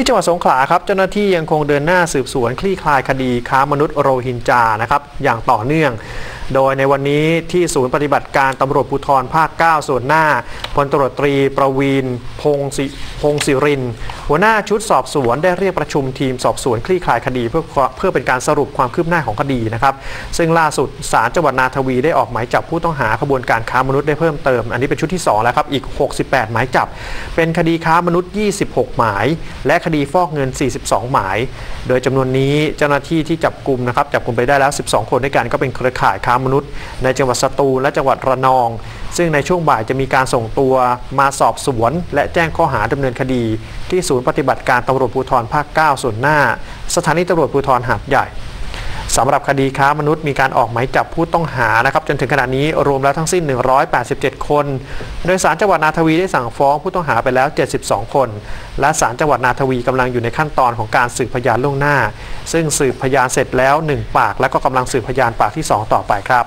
ที่จังหวัดสงขลาครับเจ้าหน้าที่ยังคงเดินหน้าสืบสวนคลี่คลายคดีค้ามนุษย์โรฮินจานะครับอย่างต่อเนื่อง โดยในวันนี้ที่ศูนย์ปฏิบัติการตำรวจภูธรภาค 9 ส่วนหน้าพลตรวจตรีประวีนพงศิพงศิริน หัวหน้าชุดสอบสวนได้เรียกประชุมทีมสอบสวนคลี่คลายคดีเพื่อเพื่อเป็นการสรุปความคืบหน้าของคดีนะครับ ซึ่งล่าสุดศาลจังหวัดนาทวีได้ออกหมายจับผู้ต้องหาขบวนการค้ามนุษย์ได้เพิ่มเติม อันนี้เป็นชุดที่สองแล้วครับ อีก 68 หมายจับ เป็นคดีค้ามนุษย์ 26 หมาย และคดีฟอกเงิน 42 หมาย โดยจำนวนนี้เจ้าหน้าที่ที่จับกลุ่มนะครับจับกลุ่มไปได้แล้ว 12 คนด้วยกันก็เป็นเครือข่ายค้ามมนุษย์ ในจังหวัดสตูลและจังหวัดระนอง ซึ่งในช่วงบ่ายจะมีการส่งตัวมาสอบสวน และแจ้งข้อหาดำเนินคดี ที่ศูนย์ปฏิบัติการตำรวจภูธรภาค 9 ส่วนหน้า สถานีตำรวจภูธรหาดใหญ่ สำหรับคดีค้ามนุษย์มีการออกหมายจับผู้ต้องหานะครับจนถึงขณะนี้รวมแล้วทั้งสิ้น 187 คน โดยสารจังหวัดนาทวีได้สั่งฟ้องผู้ต้องหาไปแล้ว 72 คน และสารจังหวัดนาทวีกำลังอยู่ในขั้นตอนของการสืบพยานล่วงหน้า ซึ่งสืบพยานเสร็จแล้ว 1 ปาก และก็กำลังสืบพยานปากที่ 2 ต่อไปครับ